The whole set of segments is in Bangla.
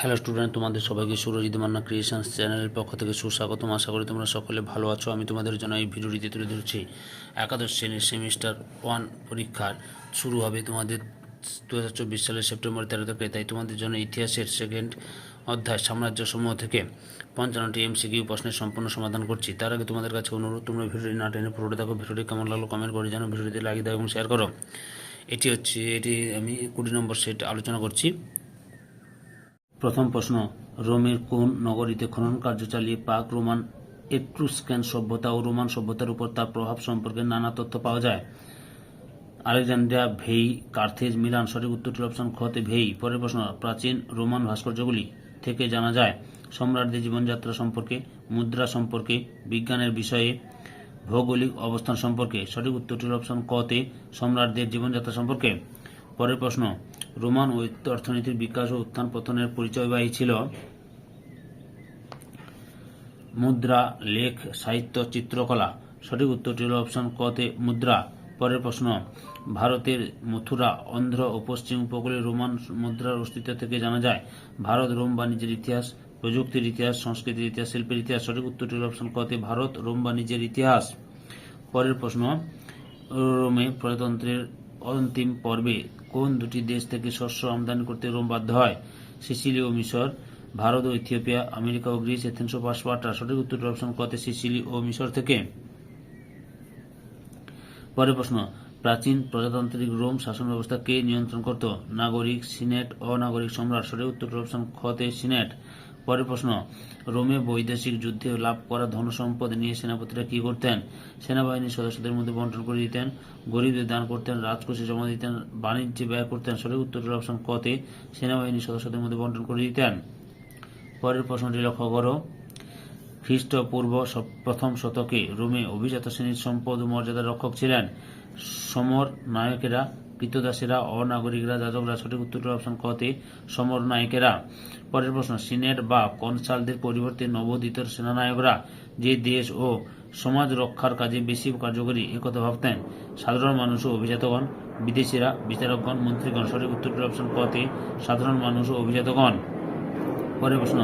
হ্যালো স্টুডেন্ট তোমাদের সবাইকে সুরজিৎ মান্না ক্রিয়েশনস চ্যানেলের পক্ষ থেকে সুস্বাগতম। আশা করি তোমরা সকলে ভালো আছো। আমি তোমাদের জন্য এই ভিডিওটিতে তুলে ধরছি একাদশ শ্রেণির সেমিস্টার ওয়ান পরীক্ষার। শুরু হবে তোমাদের দু হাজার চব্বিশ সালের সেপ্টেম্বর তেরো থেকে তাই তোমাদের জন্য ইতিহাসের সেকেন্ড অধ্যায় সাম্রাজ্য সমূহ থেকে পঞ্চান্নটি এমসিকিউ প্রশ্নের সম্পূর্ণ সমাধান করছি। তার আগে তোমাদের কাছে অনুরোধ, তোমরা ভিডিওটি না টেনে পুরোটা দেখো। ভিডিওটি কেমন লাগল কমেন্ট করে জানো ভিডিওটি লাগিয়ে দাও এবং শেয়ার করো। এটি হচ্ছে, এটি আমি কুড়ি নম্বর সেট আলোচনা করছি। প্রথম প্রশ্ন, রোমের কোন নগরীতে খনন কার্য চালিয়ে পাক রোমান এট্রুস্ক্যান সভ্যতা ও রোমান সভ্যতার উপর তার প্রভাব সম্পর্কে নানা তথ্য পাওয়া যায়? আলেকজান্ড্রিয়া ভেই, কার্থেজ, মিলান, সঠিক উত্তরটি অপশন খতে ভেই। পরের প্রশ্ন, প্রাচীন রোমান ভাস্কর্যগুলি থেকে জানা যায়, সম্রাটদের জীবনযাত্রা সম্পর্কে, মুদ্রা সম্পর্কে, বিজ্ঞানের বিষয়ে, ভৌগোলিক অবস্থান সম্পর্কে। সঠিক উত্তরটির অপশন কতে সম্রাটদের জীবনযাত্রা সম্পর্কে। পরের প্রশ্ন রোমান অর্থনীতির বিকাশ ও উত্থান পতনের পরিচয়বাহী ছিল মুদ্রা, লেখ, সাহিত্য, চিত্রকলা। সঠিক উত্তরটি হল অপশন কতে মুদ্রা। পরের প্রশ্ন, ভারতের মথুরা, অন্ধ্র ও পশ্চিম উপকূলে রোমান মুদ্রার অস্তিত্ব থেকে জানা যায়? ভারত রোম বাণিজ্যের ইতিহাস, প্রযুক্তির ইতিহাস, সংস্কৃতির ইতিহাস, শিল্পের ইতিহাস। সঠিক উত্তরটি হল অপশন কতে ভারত রোম বাণিজ্যের ইতিহাস। পরের প্রশ্ন, রোমে প্রজাতন্ত্রের অন্তিম পর্বে কোন দুটি দেশ থেকে শস্য আমদানি করতে রোম বাধ্য হয়? সিসিলি ও মিশর, ভারত ও ইথিওপিয়া, আমেরিকা ও গ্রিস, এথেন্স ও পাসপার্টা সঠিক উত্তরটি অপশন কতে সিসিলি ও মিশর থেকে? পরের প্রশ্ন, প্রাচীন প্রজাতান্ত্রিক রোম শাসন ব্যবস্থা কে নিয়ন্ত্রণ করত? নাগরিক সিনেট, অনাগরিক সম্রাট। সঠিক উত্তর অপশন খতে সিনেট? পরের প্রশ্ন, রোমে বৈদেশিক যুদ্ধে লাভ করা ধনসম্পদ নিয়ে সেনাপতিরা কি করতেন? সেনাবাহিনীর সদস্যদের মধ্যে বন্টন করে দিতেন, গরিবদের দান করতেন, রাজকোষে জমা দিতেন, বাণিজ্যে ব্যয় করতেন, সঠিক উত্তরের অপশন কতে সেনাবাহিনীর সদস্যদের মধ্যে বন্টন করে দিতেন। পরের প্রশ্নটি লক্ষ্য করো। খ্রিস্টপূর্ব প্রথম শতকে রোমে অভিজাত শ্রেণির সম্পদ ও মর্যাদার রক্ষক ছিলেন। সমর নায়কেরা কৃতদাসেরা, অনাগরিকরা, যাজকরা সঠিক উত্তরটি অপশন কতে সমর নায়কেরা। পরের প্রশ্ন, সিনেট বা কনসালদের পরিবর্তে নবোদিত সেনানায়করা যে দেশ ও সমাজ রক্ষার কাজে বেশি কার্যকরী একথা ভাবতেন সাধারণ মানুষ ও অভিজাতগণ, বিদেশিরা, বিচারকগণ, মন্ত্রীগণ সঠিক উত্তরটি অপশন কতে সাধারণ মানুষ ও অভিজাতগণ। পরের প্রশ্ন,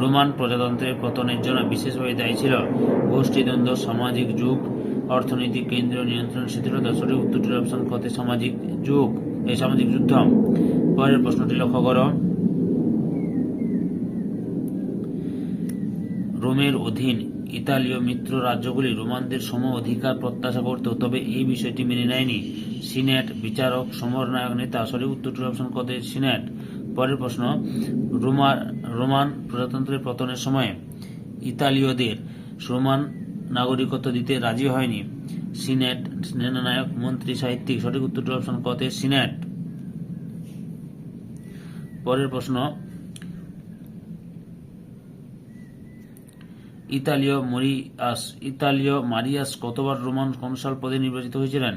রোমান প্রজাতন্ত্রের পতনের জন্য বিশেষভাবে দায়ী ছিল গোষ্ঠীদ্বন্দ্ব, সামাজিক যুগ অর্থনৈতিক কেন্দ্রীয় নিয়ন্ত্রণ শিথিলতা সঠিক উত্তরটির অপশন কতে সামাজিক যুগ। এই সামাজিক যুদ্ধ। পরের প্রশ্নটি লক্ষ্য করো। রোমের অধীন ইতালীয় মিত্র রাজ্যগুলি রোমানদের সম অধিকার প্রত্যাশা করত, তবে এই বিষয়টি মেনে নেয়নি। সিনেট বিচারক, সমরনায়ক নেতা সঠিক উত্তরটির অপশন কতে সিনেট। পরের প্রশ্ন, রোমা, রোমান প্রজাতন্ত্রের পতনের সময় ইতালীয়দের রোমান নাগরিকত্ব দিতে রাজি হয়নি। সিনেট, সেনানায়ক, মন্ত্রী, সাহিত্যিক, সঠিক উত্তরটির অপশন কতে সিনেট। পরের প্রশ্ন, ইতালীয় মরিয়াস, ইতালীয় মারিয়াস কতবার রোমান কনসাল পদে নির্বাচিত হয়েছিলেন?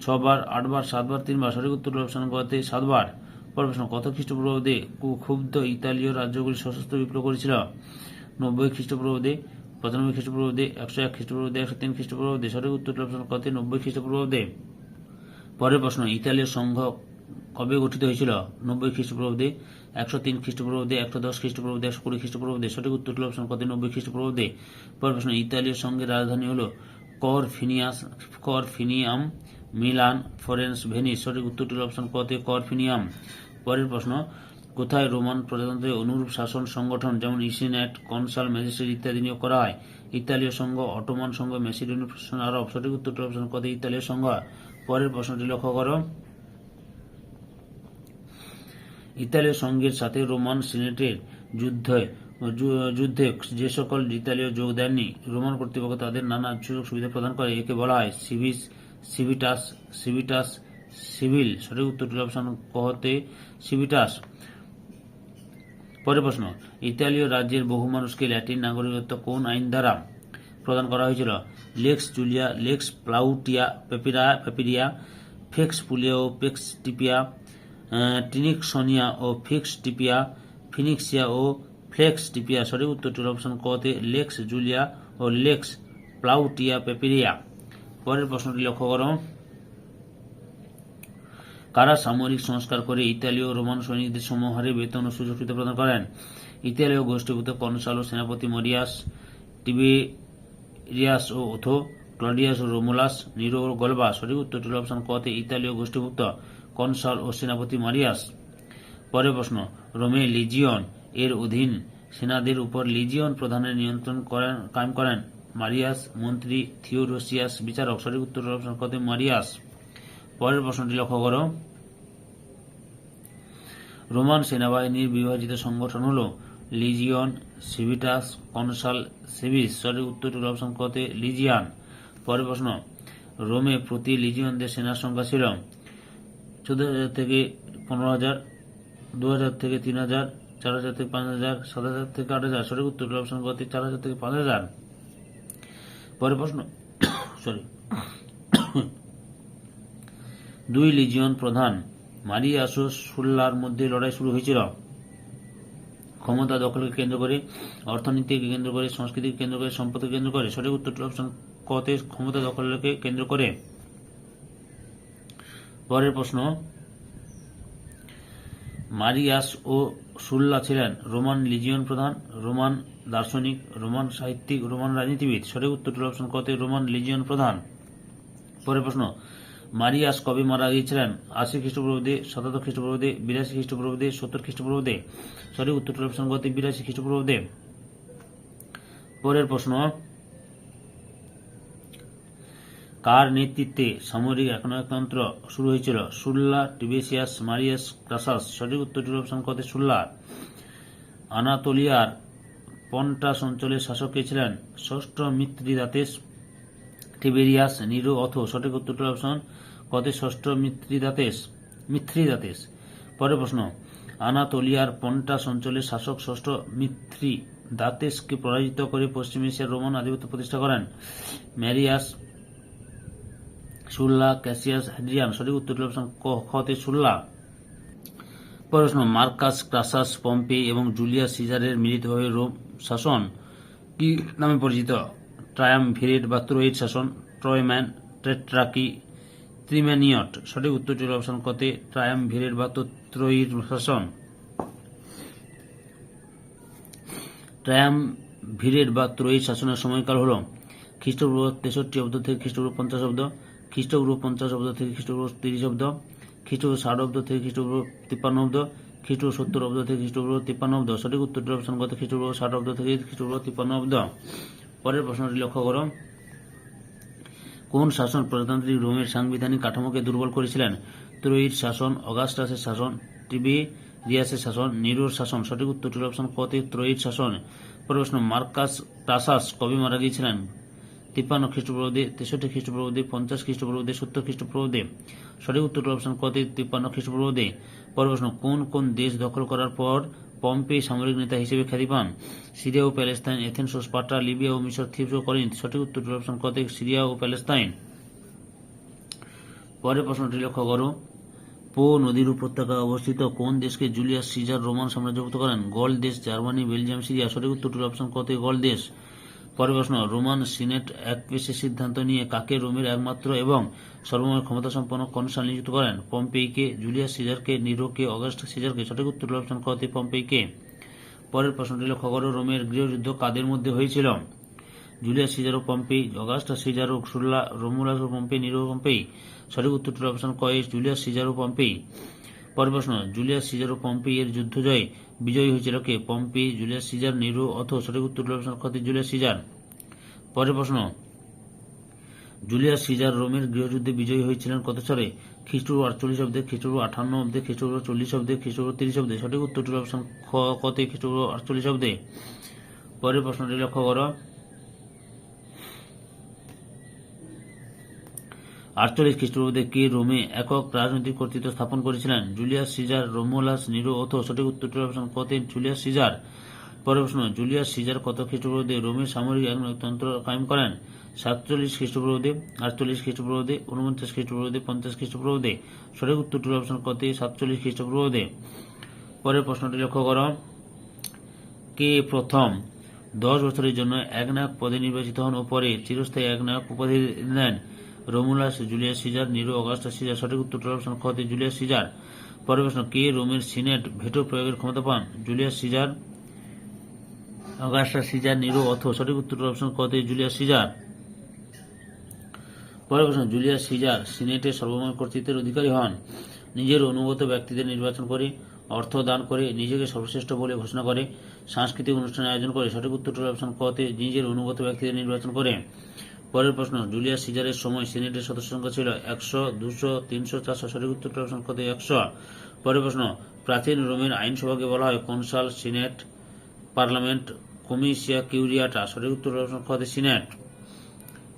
ছবার, আটবার, সাতবার, তিনবার, সঠিক উত্তর অপশন করতে সাতবার। পরের প্রশ্ন, কত খ্রিস্টপূর্বাব্দে ক্ষুব্ধ ইতালীয় রাজ্যগুলি সশস্ত্র বিপ্লব করেছিল? নব্বই খ্রিস্টপূর্বাব্দে পঁচানব্বই খ্রিস্টপূর্বাব্দে, একশো এক খ্রিস্টপূর্বাব্দে, একশো তিন খ্রিস্টপূর্বাব্দে, সঠিক উত্তর অপশন কত? নব্বই খ্রিস্টপূর্বাব্দে। পরের প্রশ্ন, ইতালীয় সংঘ কবে গঠিত হয়েছিল? নব্বই খ্রিস্টপূর্বাব্দে, একশো তিন খ্রিস্টপূর্বাব্দে, একশো দশ খ্রিস্টপূর্বাব্দে, একশো কুড়ি খ্রিস্টপূর্বাব্দে, সঠিক উত্তর অপশন কত? নব্বই খ্রিস্টপূর্বাব্দে। পরের প্রশ্ন, ইতালীয় সংঘের রাজধানী হল কর ফিনিয়াস কর ফিনিয়াম মিলান ফরেন্স ভেনিস, সঠিক উত্তরটি হল অপশন কতে? কর ফিনিয়াম পরের প্রশ্ন কোথায় রোমান প্রজাতন্ত্রের অনুরূপ শাসন সংগঠন, যেমন ইসিনেট, কনসাল, ম্যাজিস্ট্রেট ইত্যাদি নিয়োগ করা হয়? ইতালীয় সংঘ, অটোমান সংঘ মেসিডোনিয়ান প্রশাসন আরব সঠিক উত্তরটি অপশন কতে? ইতালীয় সংঘ। পরের প্রশ্নটি লক্ষ্য করো। ইতালীয় সংঘের সাথে রোমান সিনেটের যুদ্ধে যুদ্ধে যে সকল ইতালীয় যোগ দেননি, রোমান কর্তৃপক্ষ তাদের নানা সুযোগ সুবিধা প্রদান করে। একে বলা হয় সিভিস, সিভিটাস সিভিটাস সিভিল। সঠিক উত্তরটি অপশন কহতে সিভিটাস। পরের প্রশ্ন, ইতালীয় রাজ্যের বহু মানুষকে ল্যাটিন নাগরিকত্ব কোন আইন দ্বারা প্রদান করা হয়েছিল? লেক্স জুলিয়া, লেক্স প্লাউটিয়া, পেপিরা, পেপিরিয়া, ফেক্স পুলিয়া ও পেক্স টিপিয়া টিনিকসনিয়া ও ফিক্স টিপিয়া, ফিনিক্সিয়া ও ফ্লেক্স টিপিয়া। সঠিক উত্তরটি অপশন কতে লেক্স জুলিয়া ও লেক্স প্লাউটিয়া পেপিরিয়া। পরের প্রশ্নটি লক্ষ্য করো। কারা সামরিক সংস্কার করে ইতালীয় রোমান সৈনিকদের সমহারে বেতন ও সুযোগ সুবিধা প্রদান করেন? ইতালীয় গোষ্ঠীভূত কনসাল ও সেনাপতি মরিয়াস টিবেরিয়াস ও ওথো, ক্লডিয়াস ও রোমুলাস, নিরো গলবা। সঠিক উত্তরটি অপশন কতে ইতালীয় গোষ্ঠীভুক্ত কনসাল ও সেনাপতি মারিয়াস। পরের প্রশ্ন, রোমে লিজিয়ন এর অধীন সেনাদের উপর লিজিয়ন প্রধানের নিয়ন্ত্রণ করেন, কায়েম করেন? মারিয়াস, মন্ত্রী থিওডোসিয়াস, বিচারক। সঠিক উত্তর অপশন কতে মারিয়াস। পরের প্রশ্নটি লক্ষ্য করো। রোমান সেনাবাহিনীর বিভাজিত সংগঠন হল লিজিয়ন সিভিটাস কনসাল সিভিস। সঠিক উত্তরটি হল অপশন কতে লিজিয়ান। পরের প্রশ্ন, রোমে প্রতি লিজিয়নদের সেনার সংখ্যা ছিল চোদ্দ হাজার থেকে পনেরো হাজার, দু হাজার থেকে তিন হাজার, চার হাজার থেকে পাঁচ হাজার, সাত হাজার থেকে আট হাজার। সঠিক উত্তর অপশন কতে চার হাজার থেকে পাঁচ হাজার। পরের প্রশ্ন সরি দুই লিজিয়ন প্রধান মারিয়াস ও সুল্লার মধ্যে লড়াই শুরু হয়েছিল। ক্ষমতা দখলকে কেন্দ্র করে, অর্থনীতিকে কেন্দ্র করে, সংস্কৃতিকে কেন্দ্র করে, সম্পদকে কেন্দ্র করে, সঠিক উত্তরটি অপশন কতে ক্ষমতা দখলকে কেন্দ্র করে। পরের প্রশ্ন মারিয়াস ও সুল্লা ছিলেন রোমান লিজিয়ন প্রধান, রোমান দার্শনিক, রোমান সাহিত্যিক, রোমান রাজনীতিবিদ, সঠিক উত্তরটি অপশন কতে রোমান লিজিয়ন প্রধান। পরের প্রশ্ন মারিয়াস কবে মারা গিয়েছিলেন? আশি খ্রিস্টপূর্বাব্দে শতাব্দ খ্রিস্টপূর্বাব্দে, বিরাশি খ্রিস্টপূর্বাব্দে, সত্তর খ্রিস্টপূর্বাব্দে? সঠিক উত্তরটি হল অপশন কতে বিরাশি খ্রিস্টপূর্বাব্দে। পরের প্রশ্ন। কার নেতৃত্বে সামরিক একনায়কতন্ত্র শুরু হয়েছিল? Sulla Tiberius, Marius, Crassus. সঠিক উত্তরটি হল অপশন কতে সুল্লা আনাতোলিয়ার পন্টাস অঞ্চলের শাসক কে ছিলেন? ষষ্ঠ মিত্রিদাতেস টিবেরিয়াস নিরো অথ সঠিক উত্তরটি অপশন কতে ষষ্ঠ মিত্রিদাতেস মিথ্রিদাতেস পরের প্রশ্ন, আনাতোলিয়ার পন্টাস অঞ্চলের শাসক ষষ্ঠ মিত্রি দাতেসকে পরাজিত করে পশ্চিম এশিয়ার রোমান আধিপত্য প্রতিষ্ঠা করেন। ম্যারিয়াস সুল্লা ক্যাসিয়াস হ্যাড্রিয়ান সঠিক উত্তরটি হল অপশন খতে সুল্লা প্রশ্ন, মার্কাস ক্রাসাস পম্পে এবং জুলিয়াস সিজারের মিলিতভাবে রোম শাসন কি নামে পরিচিত? ট্রায়ামভিরেট বা ত্রয়ির শাসন, ট্রয়ম্যান ট্রেট্রাকি ত্রিম্যানিয়ট, সঠিক উত্তরটি অপশন কতে ট্রায়ামভিরেট বা ত্রয়ির শাসন। ট্রায়ামভিরেট বা ত্রয়ির শাসনের সময়কাল হল খ্রিস্টপূর্ব তেষট্টি অব্দ থেকে খ্রিস্টপূর্ব পঞ্চাশ অব্দ, খ্রিস্টপূর্ব পঞ্চাশ অব্দ থেকে খ্রিস্টপূর্ব তিরিশ অব্দ, খ্রিস্টপূর্ব ষাট অব্দ থেকে খ্রিস্টপূর্ব তিপ্পান্ন অব্দ, খ্রিস্টপূর্ব সত্তর অব্দ থেকে খ্রিস্টপূর্ব তিপ্পান্ন অব্দ। সঠিক উত্তরটি অপশন কত খ্রিস্টপূর্ব ষাট অব্দ থেকে খ্রিস্টপূর্ব তিপ্পান্ন অব্দ। পরের প্রশ্নটি লক্ষ্য করো। কোন শাসন প্রজাতান্ত্রিক রোমের সাংবিধানিক কাঠামোকে দুর্বল করেছিলেন? ত্রয়ীর শাসন, অগাস্টাসের শাসন টিবি রিয়াসের শাসন, নিরোর শাসন, সঠিক উত্তরটি হল অপশন কতে ত্রয়ীর শাসন। পরের প্রশ্ন, মার্কাস টাসাস কবে মারা গিয়েছিলেন? তিপ্পান্ন খ্রিস্টপূর্বাব্দে, তেষট্টি খ্রিস্টপূর্বাব্দে, পঞ্চাশ খ্রিস্টপূর্বাব্দে, সত্তর খ্রিস্টপূর্বাব্দে। সঠিক উত্তরটি অপশন কতে তিপ্পান্ন খ্রিস্টপূর্বাব্দে। পরের প্রশ্ন, কোন কোন দেশ দখল করার পর পম্পে সামরিক নেতা হিসেবে খ্যাতি পান। সিরিয়া ও প্যালেস্তাইন, এথেন্স ও স্পার্টা, লিবিয়া ও মিশর থিপস ও সঠিক উত্তর অপশন কত সিরিয়া ও প্যালেস্তাইন। পরের প্রশ্নটি লক্ষ্য করো। পো নদীর উপত্যকায় অবস্থিত কোন দেশকে জুলিয়াস সিজার রোমান সাম্রাজ্যভুক্ত করেন? গল দেশ, জার্মানি, বেলজিয়াম, সিরিয়া সঠিক উত্তরটি হল অপশন কত গল দেশ। পরের প্রশ্ন রোমান সিনেট এক পেশে সিদ্ধান্ত নিয়ে কাকে রোমের একমাত্র এবং সর্বময় ক্ষমতা সম্পন্ন কনসাল নিযুক্ত করেন? পম্পেইকে, জুলিয়াস সিজারকে, নিরোকে, অগাস্ট সিজারকে সঠিক উত্তর অপশন কতে পম্পেইকে। পরের প্রশ্নটি লক্ষ্য করো রোমের গৃহযুদ্ধ কাদের মধ্যে হয়েছিল? জুলিয়াস সিজার ও পম্পেই, অগাস্টা সিজার ও সুল্লা রোমুলাস ও পম্পেই নিরো পম্পেই সঠিক উত্তরটি অপশন কয়ে জুলিয়াস সিজার ও পম্পেই। পরের প্রশ্ন, জুলিয়াস সিজার ও পম্পেই এর যুদ্ধ জয়ে বিজয়ী হয়েছিল কে? Pompey, Julius Caesar Nero Otho সঠিক উত্তর কতে জুলিয়াস সিজার। পরের প্রশ্ন, জুলিয়াস সিজার রোমের গৃহযুদ্ধে বিজয়ী হয়েছিলেন কত সালে? খ্রিস্টপূর্ব আটচল্লিশ অব্দে, খ্রিস্টপূর্ব আঠান্ন অব্দে, খ্রিস্টপূর্ব চল্লিশ অব্দে, খ্রিস্টপূর্ব তিরিশ অব্দে, সঠিক উত্তরটি হল অপশন খ কতে খ্রিস্টপূর্ব আটচল্লিশ অব্দে। পরের প্রশ্নটি লক্ষ্য করো। আটচল্লিশ খ্রিস্টপূর্বাব্দে কে রোমে একক রাজনৈতিক কর্তৃত্ব স্থাপন করেছিলেন? জুলিয়াস সিজার, রোমোলাস, নিরো অথ সঠিক উত্তরটি অপশন কতে জুলিয়াস সিজার। পরের প্রশ্ন, জুলিয়াস সিজার কত খ্রিস্টপূর্বাব্দে রোমের সামরিক একতন্ত্র কায়েম করেন? সাতচল্লিশ খ্রিস্টপূর্বাব্দে, আটচল্লিশ খ্রিস্টপূর্বাব্দে উনপঞ্চাশ খ্রিস্টপূর্বাব্দে, পঞ্চাশ খ্রিস্টপূর্বাব্দে। সঠিক উত্তরটি অপশন কতে সাতচল্লিশ খ্রিস্টপূর্বাব্দে। পরের প্রশ্নটি লক্ষ্য করো। কে প্রথম দশ বছরের জন্য একনায়ক পদে নির্বাচিত হন ও পরে চিরস্থায়ী একনায়ক উপাধি নেন Romulus Julius Caesar, Nero Augustus Caesar, সঠিক উত্তর অপশন খতে জুলিয়াস সিজার। পরের প্রশ্ন, কে রোমের সিনেট ভেটো প্রয়োগের ক্ষমতা পান? Julius Caesar Augustus Caesar, Nero Otho, সঠিক উত্তর অপশন কতে জুলিয়াস সিজার। পরের প্রশ্ন, জুলিয়াস সিজার সিনেটের সর্বময় কর্তৃত্বের অধিকারী হন। নিজের অনুগত ব্যক্তিদের নির্বাচন করে, অর্থ দান করে, নিজেকে সর্বশ্রেষ্ঠ বলে ঘোষণা করে, সাংস্কৃতিক অনুষ্ঠানের আয়োজন করে, সঠিক উত্তর অপশন কতে নিজের অনুগত ব্যক্তিদের নির্বাচন করে। পরের প্রশ্ন, জুলিয়াস সিজারের সময় সিনেটের সদস্য সংখ্যা ছিল একশো, দুশো, তিনশো, চারশো, সঠিক উত্তর কতে একশো। পরের প্রশ্ন, প্রাচীন রোমের আইনসভাকে বলা হয় consul senate parliament comitia curiata, সঠিক উত্তর কতে সিনেট।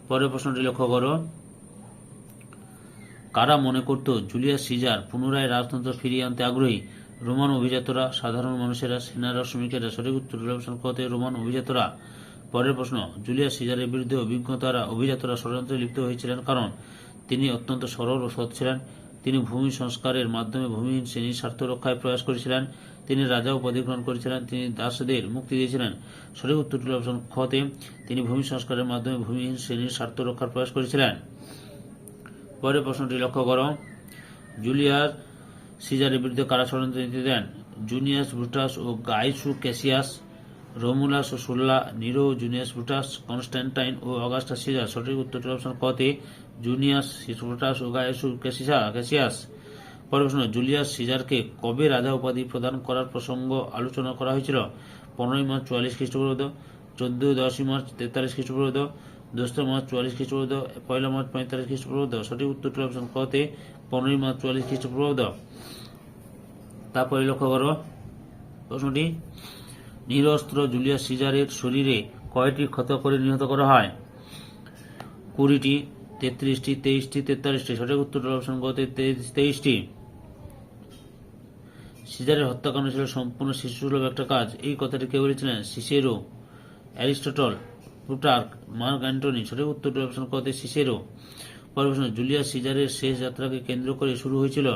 পরের প্রশ্নটি লক্ষ্য করো। কারা মনে করত জুলিয়াস সিজার পুনরায় রাজতন্ত্র ফিরিয়ে আনতে আগ্রহী? রোমান অভিজাতরা, সাধারণ মানুষেরা সেনারা শ্রমিকেরা, সঠিক উত্তর কতে রোমান অভিজাতরা। পরের প্রশ্ন, জুলিয়াস সিজারের বিরুদ্ধে অভিজ্ঞতারা অভিজাতরা ষড়যন্ত্রে লিপ্ত হয়েছিলেন কারণ তিনি অত্যন্ত সরল ও সৎ ছিলেন। তিনি ভূমি সংস্কারের মাধ্যমে ভূমিহীন শ্রেণির স্বার্থ রক্ষায় প্রয়াস করেছিলেন। তিনি রাজা উপাধি গ্রহণ করেছিলেন। তিনি দাসদের মুক্তি দিয়েছিলেন। সঠিক উত্তরটি অপশন খতে তিনি ভূমি সংস্কারের মাধ্যমে ভূমিহীন শ্রেণির স্বার্থ রক্ষার প্রয়াস করেছিলেন। পরের প্রশ্নটি লক্ষ্য করো। জুলিয়াস সিজারের বিরুদ্ধে কারা ষড়যন্ত্র নীতি দেন? জুনিয়াস, ব্রুটাস ও গাইসু ক্যাসিয়াস রোমুলাস ও Sulla Nero, Junius Brutus Constantine ও অগাস্টা সিজার সঠিক উত্তরটি অপশন কতে জুনিয়াস ব্রুটাস ও গাইসু ক্যাসিসা ক্যাসিয়াস পরের প্রশ্ন, জুলিয়াস সিজারকে কবে রাজা উপাধি প্রদান করার প্রসঙ্গ আলোচনা করা হয়েছিল? পনেরোই মার্চ চুয়াল্লিশ খ্রিস্টপূর্বাব্দ, চোদ্দই, দশই মার্চ তেতাল্লিশ খ্রিস্টপূর্বাব্দ দোসরা মার্চ চুয়াল্লিশ খ্রিস্টপূর্বাব্দ, পয়লা মার্চ পঁয়তাল্লিশ খ্রিস্টপূর্বাব্দ, সঠিক উত্তরটি অপশন কতে পনেরোই মার্চ চুয়াল্লিশ খ্রিস্টপূর্বাব্দ। তারপরে লক্ষ্য করো। প্রশ্নটি নিরস্ত্র জুলিয়াস সিজারের শরীরে কয়টি ক্ষত করে নিহত করা হয়? কুড়িটি, তেত্রিশটি, তেইশটি, তেতাল্লিশটি। সঠিক উত্তর অপশন গতে তেইশটি। সিজারের হত্যাকাণ্ড ছিল সম্পূর্ণ শিশুসুলভ একটা কাজ। এই কথাটি কে বলেছিলেন? Cicero, Aristotle, Plutarch, Mark Antony. সঠিক উত্তর অপশন কতে সিসেরো। পরের প্রশ্ন, জুলিয়াস সিজারের শেষ যাত্রাকে কেন্দ্র করে শুরু হয়েছিল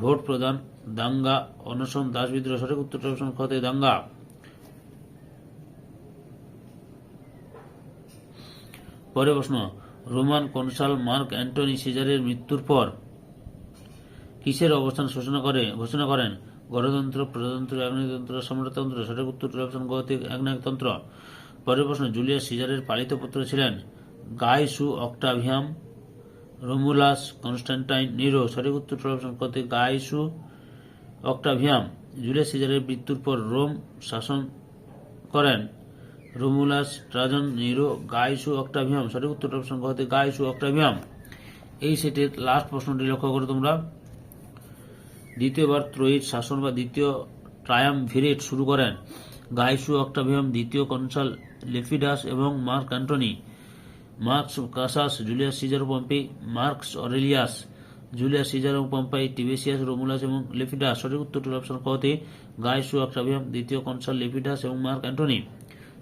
ভোট প্রদান দাঙ্গা অনশন দাস বিদ্রোহ। সঠিক উত্তর অপশন কতে দাঙ্গা। পরের প্রশ্ন, রোমান কনসাল মার্ক অ্যান্টনি সিজারের মৃত্যুর পর কিসের অবস্থান ঘোষণা করে, ঘোষণা করেন, গণতন্ত্র, প্রজাতন্ত্র একনায়কতন্ত্র সম্রাটতন্ত্র সঠিক উত্তর অপশন গতিক একনায়কতন্ত্র পরের প্রশ্ন, জুলিয়াস সিজারের পালিত পুত্র ছিলেন Gaius Octavian Romulus Constantine Nero সঠিক উত্তর অপশন কতে গাইসু অক্টাভিয়াম। জুলিয়াস সিজারের মৃত্যুর পর রোম শাসন করেন। Romulus Trajan Nero, Gaius, Octavian. সঠিক উত্তর অপশন কতে গাইসু, অক্টাভিয়াম। এই সেটের লাস্ট প্রশ্নটি লক্ষ্য করো তোমরা। দ্বিতীয়বার ত্রয়ীর শাসন বা দ্বিতীয় ট্রায়াম ভিরেট শুরু করেন। গাইসু, অক্টাভিয়াম, দ্বিতীয় কনসাল লেফিডাস এবং Mark Antony. Marcus, Crassus, Julius Caesar ও Pompey Marcus, Aurelius, Julius Caesar এবং পম্পাই, টিবেসিয়াস, রোমুলাস এবং লেফিডাস। সঠিক উত্তরটি অপশন কতে গাইসু, অক্টাভিয়াম, দ্বিতীয় কনসাল লেফিডাস এবং মার্ক অ্যান্টনি।